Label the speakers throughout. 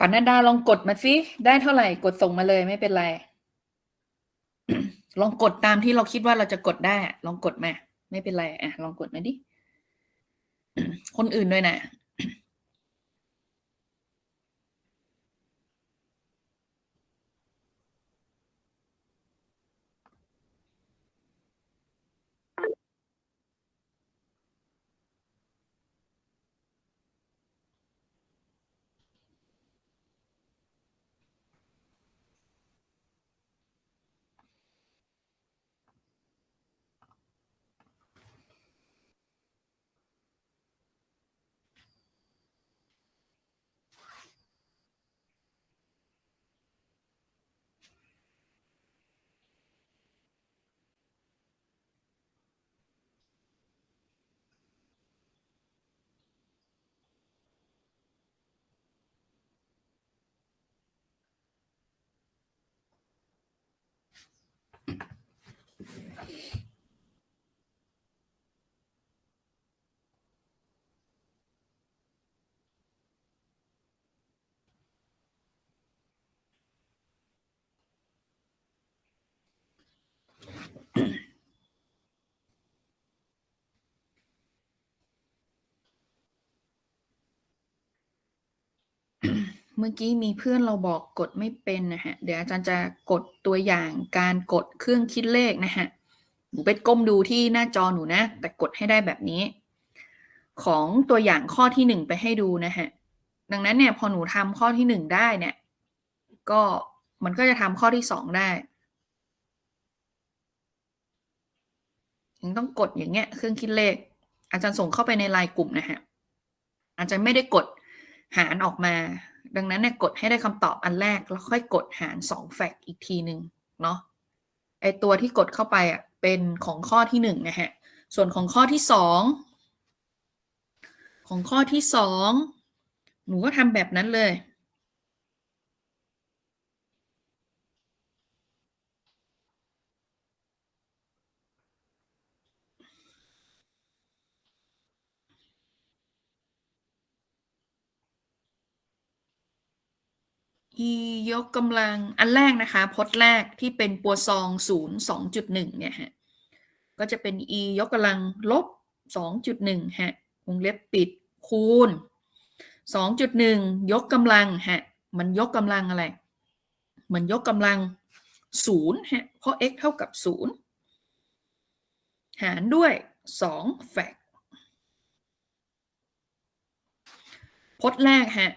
Speaker 1: ปนัดดาลองกดมาสิ ได้เท่าไหร่ กดส่งมาเลยไม่เป็นไร ลองกดตามที่เราคิดว่าเราจะกดได้ ลองกดมา ไม่เป็นไร อะ ลองกดมาดิ คนอื่นด้วยนะ เมื่อกี้มีเพื่อนเราบอกกดไม่เป็นนะฮะ เดี๋ยวอาจารย์จะกดตัวอย่างการกดเครื่องคิดเลขนะฮะ หนูไปก้มดูที่หน้าจอหนูนะ แต่กดให้ได้แบบนี้ ของตัวอย่างข้อที่หนึ่งไปให้ดูนะฮะ ดังนั้นเนี่ยพอหนูทำข้อที่หนึ่งได้เนี่ย ก็มันก็จะทำข้อที่สองได้ยังต้องกดอย่างเงี้ยเครื่องคิดเลข อาจารย์ส่งเข้าไปในไลน์กลุ่มนะฮะอาจารย์ไม่ได้กดหารออกมา ดังนั้นเนี่ยกดให้ได้คำตอบอันแรกแล้วค่อยกดหารสองแฟกต์อีกทีหนึ่งเนาะไอตัวที่กดเข้าไปอะเป็นของข้อที่หนึ่งนะฮะส่วนของข้อที่สองของข้อที่สองหนูก็ทำแบบนั้นเลย e ยกกำลังอันแรกนะคะพจน์แรกที่เป็นปัวซองศูนย์สองจุดหนึ่งเนี่ยฮะก็จะเป็น e ยกกำลังลบสองจุดหนึ่งฮะวงเล็บปิดคูณสองจุดหนึ่งยกกำลังฮะมันยกกำลังอะไร มันยกกำลังศูนย์ฮะเพราะ x เท่ากับศูนย์หารด้วยสองแฟกพจน์แรกฮะ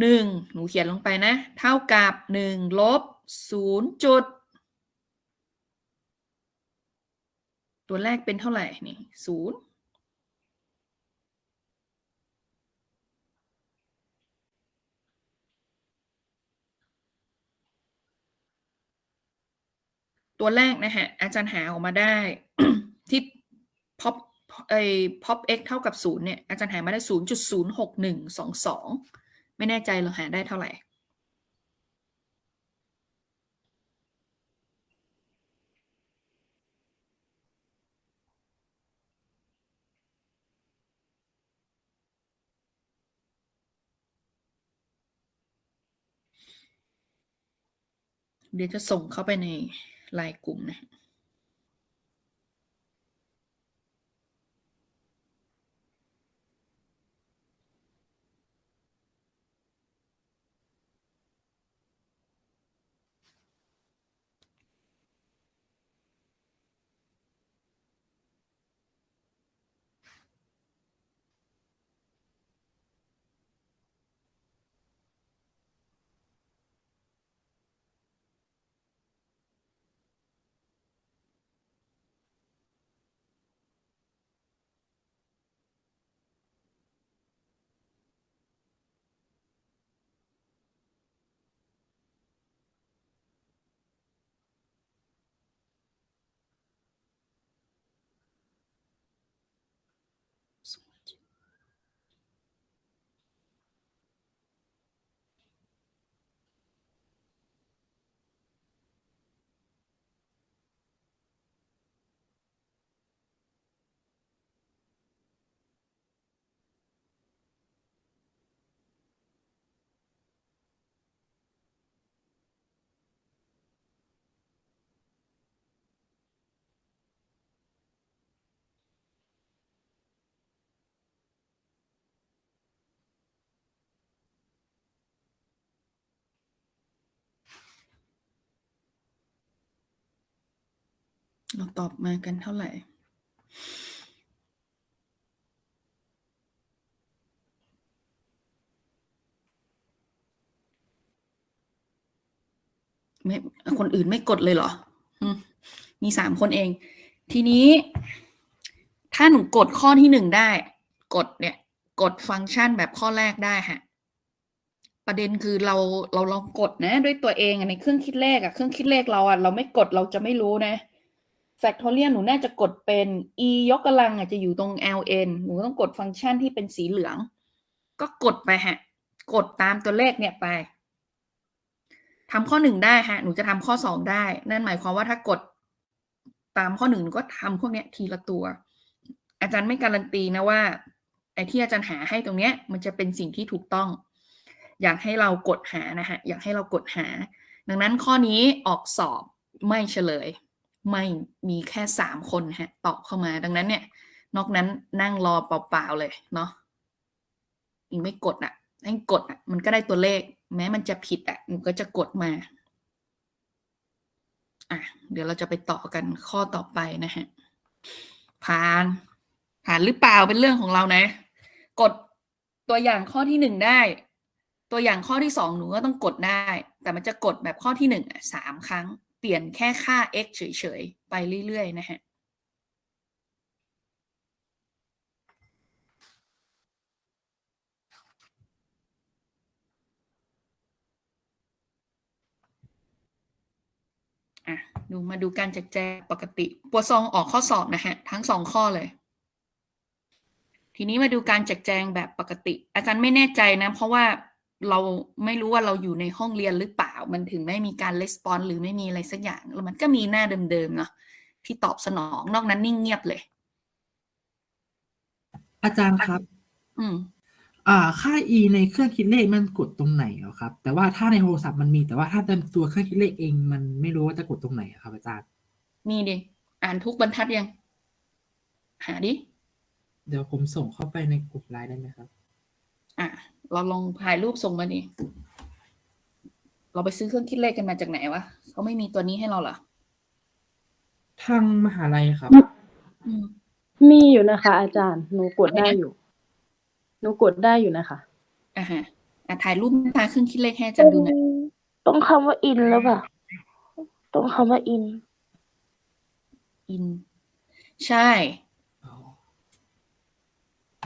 Speaker 1: หนึ่งหนูเขียนลงไปนะ เท่ากับหนึ่งลบศูนย์จุด ตัวแรกเป็นเท่าไหร่นี่ศูนย์ตัวแรกนะฮะ อาจารย์หาออกมาได้ ที่ pop ไอ้ pop x เท่ากับศูนย์เนี่ย อาจารย์หามาได้ศูนย์จุดศูนย์หกหนึ่งสองสอง ไม่แน่ใจเราหาได้เท่าไหร่เดี๋ยวจะส่งเข้าไปในไลน์กลุ่มนะ เราตอบมากันเท่าไหร่ ไม่คนอื่นไม่กดเลยเหรอ มีสามคนเอง ทีนี้ ถ้าหนูกดข้อที่หนึ่งได้ กดเนี่ย กดฟังก์ชันแบบข้อแรกได้ฮะประเด็นคือเราเราลองกดนะ ด้วยตัวเองในเครื่องคิดเลขอะเครื่องคิดเลขเราอะเราไม่กดเราจะไม่รู้นะ factorial หนูน่าจะกดเป็น e ยกกำลังอะจะอยู่ตรง ln หนูต้องกดฟังก์ชันที่เป็นสีเหลือง ก็กดไปฮะ กดตามตัวเลขเนี่ยไปทำข้อหนึ่งได้ฮะ หนูจะทำข้อสองได้ นั่นหมายความว่าถ้ากดตามข้อหนึ่งหนูก็ทำพวกเนี้ยทีละตัว อาจารย์ไม่การันตีนะว่าไอ้ที่อาจารย์หาให้ตรงเนี้ย มันจะเป็นสิ่งที่ถูกต้อง อยากให้เรากดหานะฮะ อยากให้เรากดหา ดังนั้นข้อนี้ออกสอบไม่เฉลย ไม่มีแค่สามคนฮะตอบเข้ามาดังนั้นเนี่ย นอกนั้นนั่งรอเปล่าๆเลยเนาะอีกไม่กดอะให้กดอะมันก็ได้ตัวเลข แม้มันจะผิดอะหนูก็จะกดมาอะเดี๋ยวเราจะไปต่อกันข้อต่อไปนะฮะผ่านผ่านหรือเปล่าเป็นเรื่องของเรานะ กดตัวอย่างข้อที่หนึ่งได้ ตัวอย่างข้อที่สองหนูก็ต้องกดได้ แต่มันจะกดแบบข้อที่หนึ่งอะสามครั้ง เปลี่ยนแค่ค่า x เฉยๆ ไปเรื่อยๆ นะฮะอะดูมาดูการแจกแจงปกติปัวซองออกข้อสอบนะฮะ ทั้งสองข้อเลย ทีนี้มาดูการแจกแจงแบบปกติ อาจารย์ไม่แน่ใจนะ เพราะว่า เราไม่รู้ว่าเราอยู่ในห้องเรียนหรือเปล่า มันถึงไม่มีการレスปอนหรือไม่มีอะไรสักอย่าง แล้วมันก็มีหน้าเดิมๆเนาะที่ตอบสนอง นอกนั้นนิ่งเงียบเลย
Speaker 2: อาจารย์ครับ
Speaker 1: อืม
Speaker 2: อ่าค่า e ในเครื่องคิดเลขมันกดตรงไหนเหรอครับ แต่ว่าถ้าในโทรศัพท์มันมีแต่ว่าถ้าในตัวเครื่องคิดเลขเองมันไม่รู้ว่าจะกดตรงไหนอะครับอาจารย์
Speaker 1: มีดิอ่านทุกบรรทัดยัง หาดิ
Speaker 2: เดี๋ยวผมส่งเข้าไปในกลุ่มไลน์ได้ไหมครับ
Speaker 1: อะ เราลองถ่ายรูปส่งมาดิเราไปซื้อเครื่องคิดเลขกันมาจากไหนวะเขาไม่มีตัวนี้ให้เราเหรอ
Speaker 2: ทางมหาลัยครับ
Speaker 1: อืม
Speaker 3: มีอยู่นะคะ อาจารย์หนูกดได้อยู่หนูกดได้อยู่นะคะ
Speaker 1: อะฮะอะถ่ายรูปหน้าเครื่องคิดเลขให้อาจารย์ดูหน่อย
Speaker 3: ต้องคำว่าอินแล้วป่ะต้องคำว่าอิน
Speaker 1: อิน ใช่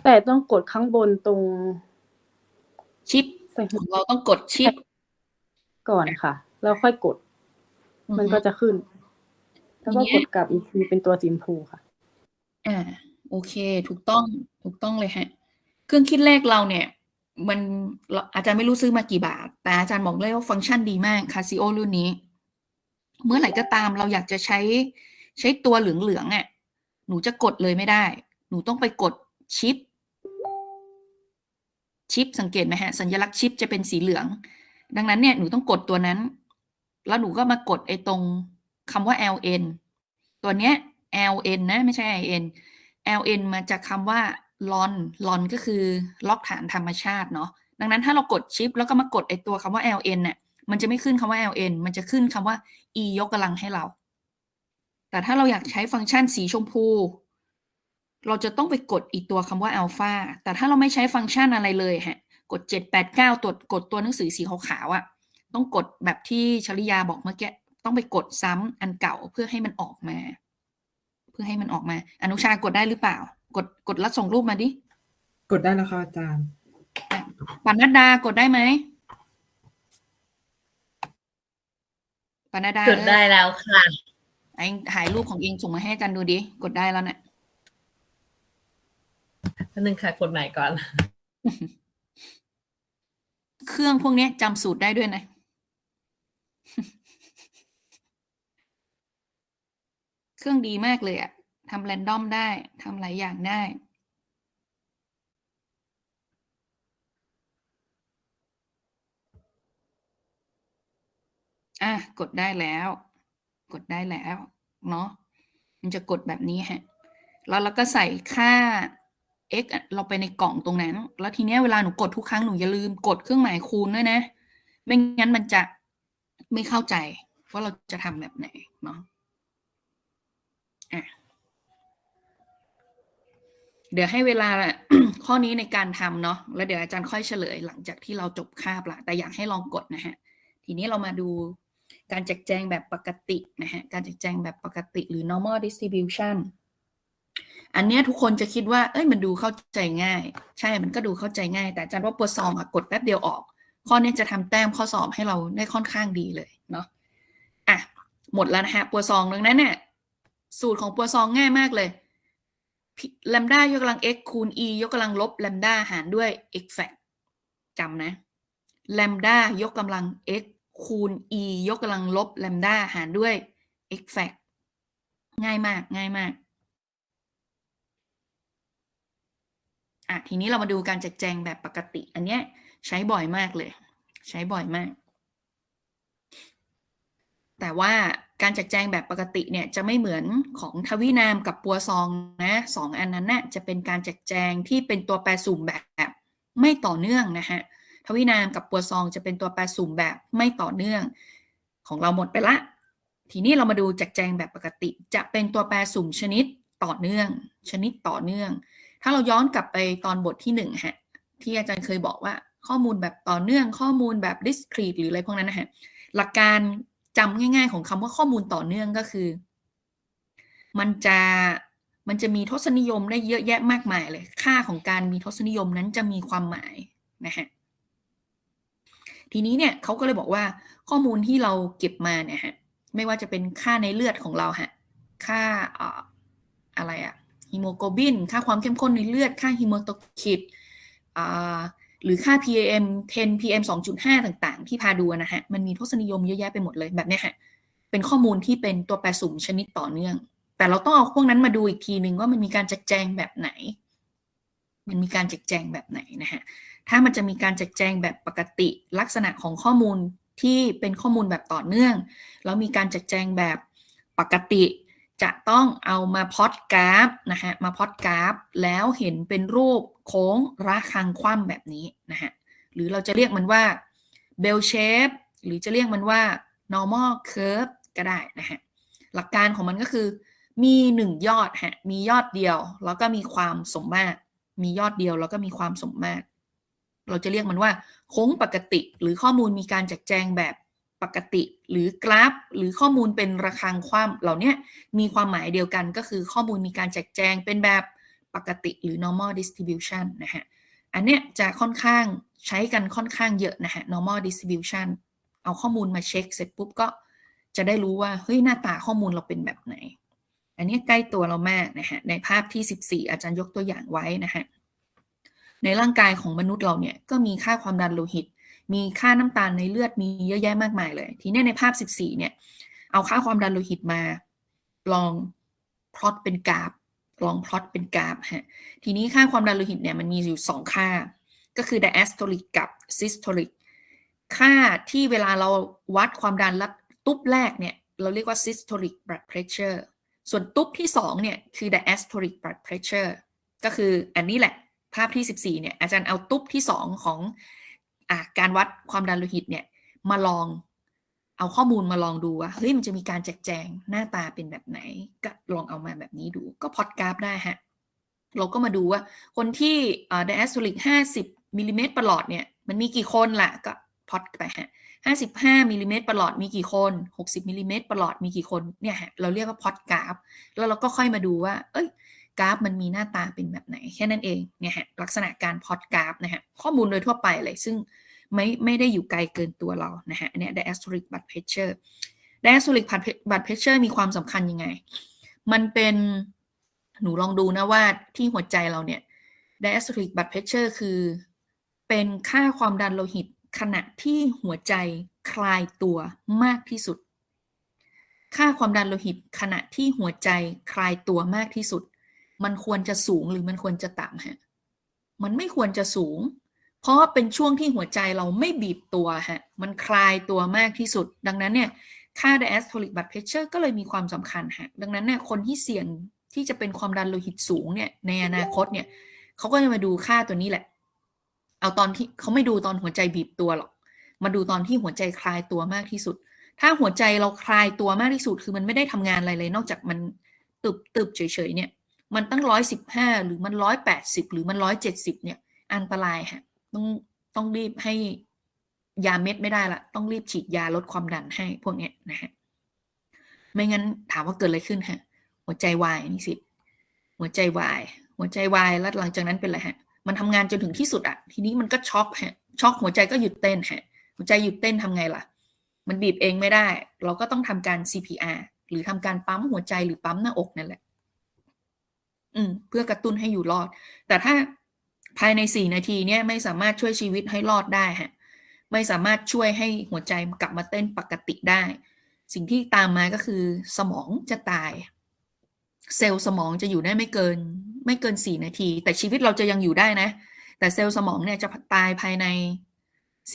Speaker 3: แต่ต้องกดข้างบนตรง
Speaker 1: ชิป
Speaker 3: ใส่
Speaker 1: ข
Speaker 3: หัว
Speaker 1: องเราต้องกดชิป
Speaker 3: ก่อนค่ะ แล้วค่อยกด มันก็จะขึ้น แล้วก็
Speaker 1: ทีเนี้
Speaker 3: ก
Speaker 1: ย
Speaker 3: ดกลับอีกทีเป็นตัวสีชมพูค่ะ
Speaker 1: อ่า โอเค ถูกต้อง ถูกต้องเลยฮะ เครื่องคิดเลขเราเนี่ย มันเราอาจารย์ไม่รู้ซื้อมากี่บาท แต่อาจารย์บอกเลยว่าฟังก์ชันดีมากคาซิโอรุ่นนี้ เมื่อไหร่ก็ตามเราอยากจะใช้ใช้ตัวเหลืองๆอะ หนูจะกดเลยไม่ได้ หนูต้องไปกดชิป ชิปสังเกตไหมฮะสัญลักษณ์ชิปจะเป็นสีเหลือง ดังนั้นเนี่ยหนูต้องกดตัวนั้น แล้วหนูก็มากดไอ้ตรงคำว่า ln ตัวเนี้ย ln นะไม่ใช่ in ln มาจากคำว่า lon lon ก็คือล็อกฐานธรรมชาติเนาะดังนั้นถ้าเรากดชิป แล้วก็มากดไอ้ตัวคำว่า ln เนี่ยมันจะไม่ขึ้นคำว่า ln มันจะขึ้นคำว่า e ยกกำลังให้เรา แต่ถ้าเราอยากใช้ฟังก์ชันสีชมพู เราจะต้องไปกดอีกตัวคำว่า alpha แต่ถ้าเราไม่ใช้ฟังก์ชันอะไรเลยฮะ กด 789 ตัวกดตัวหนังสือสีขาวๆอะ่ะ ต้องกดแบบที่ชลิยาบอกเมื่อกี้ ต้องไปกดซ้ำอันเก่าเพื่อให้มันออกมา เพื่อให้มันออกมา อนุชากดได้หรือเปล่า กดกดแล้วส่งรูปมาดิ
Speaker 2: กดได้แล้วครับอาจารย์
Speaker 1: ปานนัดดากดได้ไหมปานนัดดาก
Speaker 4: ดได้แล้วค่ะ
Speaker 1: ไอ้ถ่ายรูปของเองส่งมาให้อาจันดูดิ กดได้แล้วเนะี่ย
Speaker 4: อั นนึงค่ะกดใหม่ก่อน
Speaker 1: เครื่องพวกนี้จำสูตรได้ด้วยนะเครื่องดีมากเลยอะทำแรนดอมได้ทำหลายอย่างได้ อะ กดได้แล้ว กดได้แล้ว เนาะมันจะกดแบบนี้ฮะ แล้วเราก็ใส่ค่า x เราไปในกล่องตรงนั้น แล้วทีเนี้ยเวลาหนูกดทุกครั้งหนูอย่าลืมกดเครื่องหมายคูณด้วยนะ ไม่งั้นมันจะไม่เข้าใจว่าเราจะทำแบบไหนเนาะอะเดี๋ยวให้เวลาข้อนี้ในการทำเนาะแล้วเดี๋ยวอาจารย์ค่อยเฉลยหลังจากที่เราจบคาบละแต่อยากให้ลองกดนะฮะ ทีนี้เรามาดูการแจกแจงแบบปกตินะฮะ การแจกแจงแบบปกติหรือ normal distribution อันเนี้ยทุกคนจะคิดว่า เอ้ยมันดูเข้าใจง่าย ใช่มันก็ดูเข้าใจง่าย แต่อาจารย์ว่าปัวซองอะกดแป๊บเดียวออก ข้อนี้จะทำแต้มข้อสอบให้เราได้ค่อนข้างดีเลยเนาะอะหมดแล้วนะฮะปัวซองดังนั้นเนี่ยสูตรของปัวซองง่ายมากเลยแลมด้ายกกำลัง x คูณ e ยกกำลังลบแลมด้าหารด้วย x fact จำนะแลมด้ายกกำลัง x คูณ e ยกกำลังลบแลมด้าหารด้วย x fact ง่ายมากง่ายมาก อะทีนี้เรามาดูการแจกแจงแบบปกติ อันเนี้ยใช้บ่อยมากเลย ใช้บ่อยมาก แต่ว่าการแจกแจงแบบปกติเนี่ยจะไม่เหมือนของทวินามกับปัวซองนะสองอันนั้นน่ะจะเป็นการแจกแจงที่เป็นตัวแปรสุ่มแบบไม่ต่อเนื่องนะฮะทวินามกับปัวซองจะเป็นตัวแปรสุ่มแบบไม่ต่อเนื่อง ของเราหมดไปละ ทีนี้เรามาดูแจกแจงแบบปกติ จะเป็นตัวแปรสุ่มชนิดต่อเนื่อง ชนิดต่อเนื่อง ถ้าเราย้อนกลับไปตอนบทที่หนึ่งฮะที่อาจารย์เคยบอกว่าข้อมูลแบบต่อเนื่องข้อมูลแบบ discrete หรืออะไรพวกนั้นนะฮะหลักการจำง่ายๆ ของคำว่าข้อมูลต่อเนื่องก็คือ มันจะมันจะมีทศนิยมได้เยอะแยะมากมายเลย ค่าของการมีทศนิยมนั้นจะมีความหมายนะฮะทีนี้เนี่ยเขาก็เลยบอกว่าข้อมูลที่เราเก็บมาเนี่ยฮะไม่ว่าจะเป็นค่าในเลือดของเราฮะค่าอ่าอะไรอะ ฮีโมโกลบิน ค่าความเข้มข้นในเลือด ค่าฮีโมโตคิดหรือค่า PAM 10 PM 2.5 ต่างๆ ที่พาดูนะฮะ มันมีทศนิยมเยอะแยะไปหมดเลยแบบนี้ฮะ เป็นข้อมูลที่เป็นตัวแปรสุ่มชนิดต่อเนื่อง แต่เราต้องเอาพวกนั้นมาดูอีกทีหนึ่งว่ามันมีการแจกแจงแบบไหน มันมีการแจกแจงแบบไหนนะฮะ ถ้ามันจะมีการแจกแจงแบบปกติลักษณะของข้อมูลที่เป็นข้อมูลแบบต่อเนื่อง แล้วมีการแจกแจงแบบปกติ จะต้องเอามาพอดกราฟนะฮะมาพอดกราฟ แล้วเห็นเป็นรูปโค้งระฆังคว่ำแบบนี้นะฮะหรือเราจะเรียกมันว่า bell shape หรือจะเรียกมันว่า normal curve ก็ได้นะฮะหลักการของมันก็คือมีหนึ่งยอดฮะมียอดเดียว แล้วก็มีความสมมาตรมียอดเดียวแล้วก็มีความสมมาตรเราจะเรียกมันว่าโค้งปกติ หรือข้อมูลมีการแจกแจงแบบ กติ หรือกราฟ หรือข้อมูลเป็นระฆังคว่ำเหล่านี้มีความหมายเดียวกันก็คือข้อมูลมีการแจกแจงเป็นแบบปกติหรือ normal distribution นะฮะอันเนี้ยจะค่อนข้างใช้กันค่อนข้างเยอะนะฮะ normal distribution เอาข้อมูลมาเช็คเสร็จปุ๊บก็จะได้รู้ว่าเฮ้ยหน้าตาข้อมูลเราเป็นแบบไหน อันนี้ใกล้ตัวเรามากนะฮะในภาพที่ 14 อาจารย์ยกตัวอย่างไว้นะฮะในร่างกายของมนุษย์เราเนี่ยก็มีค่าความดันโลหิต มีค่าน้ำตาลในเลือดมีเยอะแยะมากมายเลย ทีนี้ในภาพ 14 เนี่ย เอาค่าความดันโลหิตมา ลองพลอตเป็นกราฟ ลองพลอตเป็นกราฟฮะ ทีนี้ค่าความดันโลหิตเนี่ยมันมีอยู่ 2 ค่า ก็คือ diastolic กับ systolic ค่าที่เวลาเราวัดความดันและตุ๊บแรกเนี่ย เราเรียกว่า systolic blood pressure ส่วนตุ๊บที่ 2 เนี่ย คือ diastolic blood pressure ก็คืออันนี้แหละ ภาพที่ 14 เนี่ย อาจารย์เอาตุ๊บที่ 2 ของ อาการวัดความดันโลหิตเนี่ยมาลองเอาข้อมูลมาลองดูว่าเฮ้ยมันจะมีการแจกแจงหน้าตาเป็นแบบไหน ก็ลองเอามาแบบนี้ดู ก็พอดกราฟได้ฮะ เราก็มาดูว่าคนที่ไดอสโทลิก50มิลลิเมตรประหลอดเนี่ยมันมีกี่คนล่ะ ก็พอดไปฮะ55มิลลิเมตรประหลอดมีกี่คน 60มิลลิเมตรประหลอดมีกี่คนเนี่ยฮะเราเรียกว่าพอดกราฟ แล้วเราก็ค่อยมาดูว่า เอ้ย กราฟมันมีหน้าตาเป็นแบบไหนแค่นั้นเองเนี่ยฮะลักษณะการพอดกราฟนะฮะข้อมูลโดยทั่วไปเลยซึ่งไม่ไม่ได้อยู่ไกลเกินตัวเรานะฮะอันเนี้ย diastolic blood pressure diastolic blood pressure มีความสำคัญยังไง มันเป็นหนูลองดูนะว่าที่หัวใจเราเนี่ย diastolic blood pressure คือเป็นค่าความดันโลหิตขณะที่หัวใจคลายตัวมากที่สุด ค่าความดันโลหิตขณะที่หัวใจคลายตัวมากที่สุด มันควรจะสูงหรือมันควรจะต่ำฮะ มันไม่ควรจะสูง เพราะเป็นช่วงที่หัวใจเราไม่บีบตัวฮะ มันคลายตัวมากที่สุด ดังนั้นเนี่ย ค่า diastolic blood pressure ก็เลยมีความสำคัญฮะ ดังนั้นเนี่ย คนที่เสี่ยงที่จะเป็นความดันโลหิตสูงเนี่ย ในอนาคตเนี่ยเขาก็จะมาดูค่าตัวนี้แหละ เอาตอนที่เขาไม่ดูตอนหัวใจบีบตัวหรอก มาดูตอนที่หัวใจคลายตัวมากที่สุด ถ้าหัวใจเราคลายตัวมากที่สุด คือมันไม่ได้ทำงานอะไรเลย นอกจากมันตึบตึบเฉยๆเนี่ย มันตั้งร้อยสิบห้าหรือมันร้อยแปดสิบหรือมันร้อยเจ็ดสิบเนี่ย อันตรายฮะต้องต้องรีบให้ยาเม็ดไม่ได้ละต้องรีบฉีดยาลดความดันให้พวกเนี้ยนะฮะไม่งั้นถามว่าเกิดอะไรขึ้นฮะ หัวใจวายนี่สิ หัวใจวาย หัวใจวายแล้วหลังจากนั้นเป็นอะไรฮะ มันทำงานจนถึงที่สุดอะทีนี้มันก็ช็อกฮะช็อกหัวใจก็หยุดเต้นฮะ หัวใจหยุดเต้นทำไงล่ะ มันบีบเองไม่ได้ เราก็ต้องทำการ CPR หรือทำการปั๊มหัวใจหรือปั๊มหน้าอกนั่นแหละ อืมเพื่อกระตุ้นให้อยู่รอด แต่ถ้าภายในสี่นาทีเนี่ยไม่สามารถช่วยชีวิตให้รอดได้ฮะไม่สามารถช่วยให้หัวใจกลับมาเต้นปกติได้ สิ่งที่ตามมาก็คือสมองจะตาย เซลล์สมองจะอยู่ได้ไม่เกิน ไม่เกินสี่นาที แต่ชีวิตเราจะยังอยู่ได้นะ แต่เซลล์สมองเนี่ยจะตายภายใน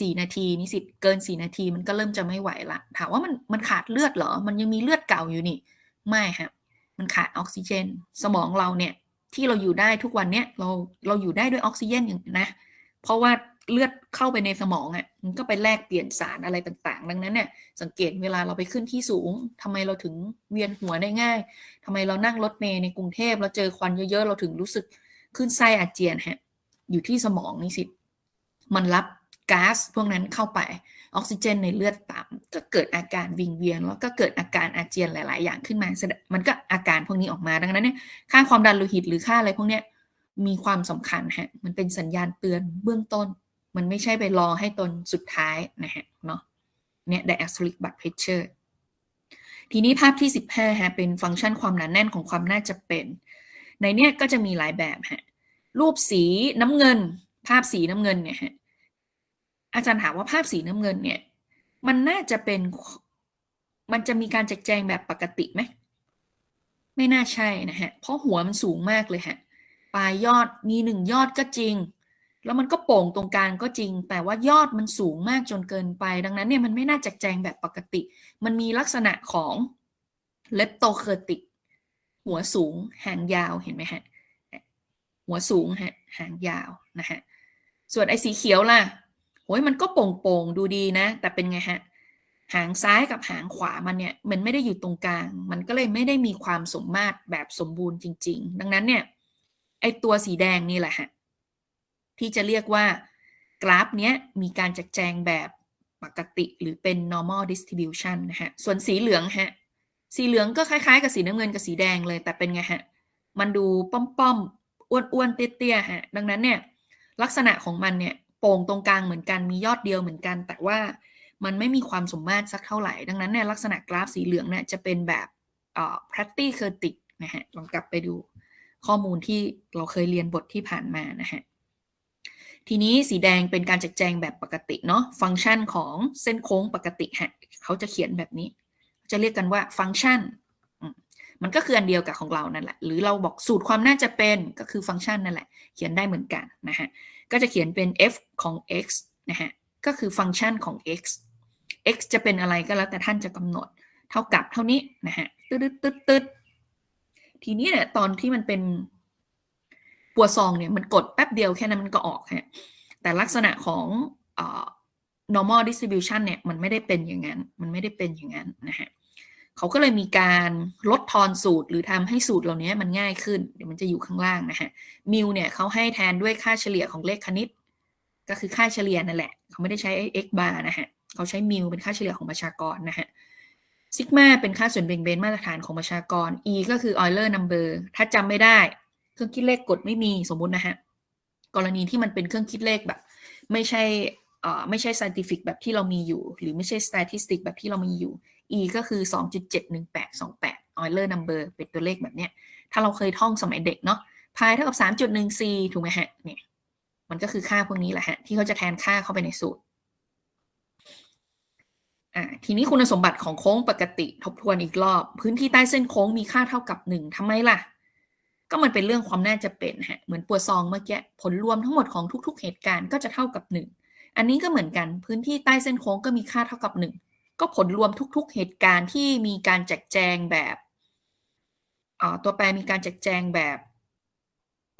Speaker 1: สี่นาทีนี่สิเกินสี่นาทีมันก็เริ่มจะไม่ไหวละถามว่ามันมันขาดเลือดเหรอ มันยังมีเลือดเก่าอยู่นี่ ไม่ฮะ มันขาดออกซิเจน สมองเราเนี่ยที่เราอยู่ได้ทุกวันเนี้ยเราเราอยู่ได้ด้วยออกซิเจนอย่างนะ เพราะว่าเลือดเข้าไปในสมองอะ่ะมันก็ไปแลกเปลี่ยนสารอะไรต่างๆ ดังนั้นเนี่ยสังเกตเวลาเราไปขึ้นที่สูงทำไมเราถึงเวียนหัวได้ง่ายทำไมเรานั่งรถเมล์ในกรุงเทพเราเจอควันเยอะๆเราถึงรู้สึกขึ้นไส้อาเจียนฮะอยู่ที่สมองนี่สิมันรับก๊าซพวกนั้นเข้าไปออกซิเจนในเลือดต่ำ ก็เกิดอาการวิงเวียนแล้วก็เกิดอาการอาเจียนหลาย ๆ อย่างขึ้นมา มันก็อาการพวกนี้ออกมาดังนั้นเนี่ยค่าความดันโลหิตหรือค่าอะไรพวกเนี้ยมีความสำคัญฮะมันเป็นสัญญาณเตือนเบื้องต้น มันไม่ใช่ไปรอให้ตนสุดท้ายนะฮะเนาะเนี่ย diastolic blood pressure ทีนี้ภาพที่ 15ฮะเป็นฟังก์ชันความหนาแน่นของความน่าจะเป็น ในเนี้ยก็จะมีหลายแบบฮะรูปสีน้ำเงิน ภาพสีน้ำเงินเนี่ยฮะอาจารย์ถามว่าภาพสีน้ำเงินเนี่ย มันน่าจะเป็น มันจะมีการแจกแจงแบบปกติไหม ไม่น่าใช่นะฮะ เพราะหัวมันสูงมากเลยฮะ ปลายยอดมีหนึ่งยอดก็จริง แล้วมันก็โป่งตรงกลางก็จริง แต่ว่ายอดมันสูงมากจนเกินไป ดังนั้นเนี่ยมันไม่น่าแจกแจงแบบปกติ มันมีลักษณะของเลปโตเคอร์ติก หัวสูง หางยาว เห็นไหมฮะ หัวสูงฮะ หางยาวนะฮะ ส่วนไอ้สีเขียวล่ะ โอ้ยมันก็โป่งๆดูดีนะ แต่เป็นไงฮะ หางซ้ายกับหางขวามันเนี่ยมันไม่ได้อยู่ตรงกลาง มันก็เลยไม่ได้มีความสมมาตรแบบสมบูรณ์จริง ๆ ดังนั้นเนี่ยไอตัวสีแดงนี่แหละฮะที่จะเรียกว่ากราฟเนี้ยมีการจัดแจงแบบปกติหรือเป็น normal distribution นะฮะ ส่วนสีเหลืองฮะ สีเหลืองก็คล้ายๆ กับสีน้ำเงินกับสีแดงเลย แต่เป็นไงฮะ มันดูป้อมๆ อ้วนๆ เตี้ยๆ ฮะ ดังนั้นเนี่ยลักษณะของมันเนี่ย โป่งตรงกลางเหมือนกันมียอดเดียวเหมือนกัน แต่ว่ามันไม่มีความสมมาตรสักเท่าไหร่ ดังนั้นเนี่ยลักษณะกราฟสีเหลืองเนี่ยจะเป็นแบบเอ่อ p r a c t i c a l t i c นะฮะลองกลับไปดูข้อมูลที่เราเคยเรียนบทที่ผ่านมานะฮะทีนี้สีแดงเป็นการจัดแจงแบบปกติเนาะฟังก์ชันของเส้นโค้งปกติฮะเขาจะเขียนแบบนี้ จะเรียกกันว่าฟังก์ชัน มันก็คืออันเดียวกับของเรานั่นแหละ หรือเราบอกสูตรความน่าจะเป็นก็คือฟังก์ชันนั่นแหละ เขียนได้เหมือนกันนะฮะ ก็จะเขียนเป็น f ของ x นะฮะ ก็คือฟังก์ชันของ x x จะเป็นอะไรก็แล้วแต่ท่านจะกำหนด เท่ากับเท่านี้นะฮะตึ๊ดตึ๊ดตึ๊ดทีนี้เนี่ยตอนที่มันเป็นปัวซองเนี่ยมันกดแป๊บเดียวแค่นั้นมันก็ออกฮะ แต่ลักษณะของเอ่อ normal distribution เนี่ยมันไม่ได้เป็นอย่างนั้น มันไม่ได้เป็นอย่างนั้นนะฮะ เขาก็เลยมีการลดทอนสูตรหรือทำให้สูตรเหล่านี้มันง่ายขึ้น เดี๋ยวมันจะอยู่ข้างล่างนะฮะมิวเนี่ยเขาให้แทนด้วยค่าเฉลี่ยของเลขคณิต ก็คือค่าเฉลี่ยนั่นแหละ เขาไม่ได้ใช้ x bar นะฮะเขาใช้มิวเป็นค่าเฉลี่ยของประชากรนะฮะซิกมาเป็นค่าส่วนเบ่งเบนมาตรฐานของประชากร e ก็คือ Euler number ถ้าจำไม่ได้ เครื่องคิดเลขกดไม่มีสมมุตินะฮะกรณีที่มันเป็นเครื่องคิดเลขแบบ ไม่ใช่เอ่อไม่ใช่ scientific แบบที่เรามีอยู่ หรือไม่ใช่ statistic แบบที่เรามีอยู่ e ก็คือ 2.71828 Euler number เป็นตัวเลขแบบเนี้ย ถ้าเราเคยท่องสมัยเด็กเนาะพายเท่ากับ 3.14 ถูกไหมฮะ เนี่ย มันก็คือค่าพวกนี้แหละฮะ ที่เขาจะแทนค่าเข้าไปในสูตร อ่า ทีนี้คุณสมบัติของโค้งปกติทบทวนอีกรอบ พื้นที่ใต้เส้นโค้งมีค่าเท่ากับ 1ทำไมล่ะ ก็มันเป็นเรื่องความน่าจะเป็นฮะ เหมือนปัวซองเมื่อกี้ ผลรวมทั้งหมดของทุก ๆ เหตุการณ์ก็จะเท่ากับ 1 อันนี้ก็เหมือนกัน พื้นที่ใต้เส้นโค้งก็มีค่าเท่ากับ 1 ก็ผลรวมทุก ๆ เหตุการณ์ที่มีการแจกแจงแบบตัวแปรมีการแจกแจงแบบ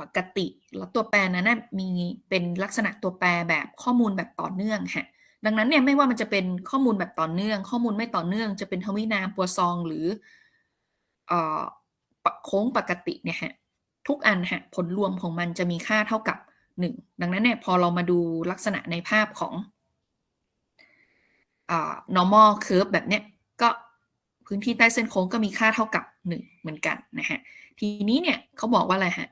Speaker 1: ปกติ แล้วตัวแปรนั้นนะมีเป็นลักษณะตัวแปรแบบข้อมูลแบบต่อเนื่องฮะดังนั้นเนี่ยไม่ว่ามันจะเป็นข้อมูลแบบต่อเนื่อง ข้อมูลไม่ต่อเนื่อง จะเป็นทวินามปัวซองหรืออโค้งปกติเนี่ยฮะทุกอันฮะผลรวมของมันจะมีค่าเท่ากับ 1 ดังนั้นเนี่ยพอเรามาดูลักษณะในภาพของ normal curve แบบเนี้ยก็พื้นที่ใต้เส้นโค้งก็มีค่าเท่ากับ 1 เหมือนกันนะฮะ ทีนี้เนี่ยเขาบอกว่าอะไรฮะ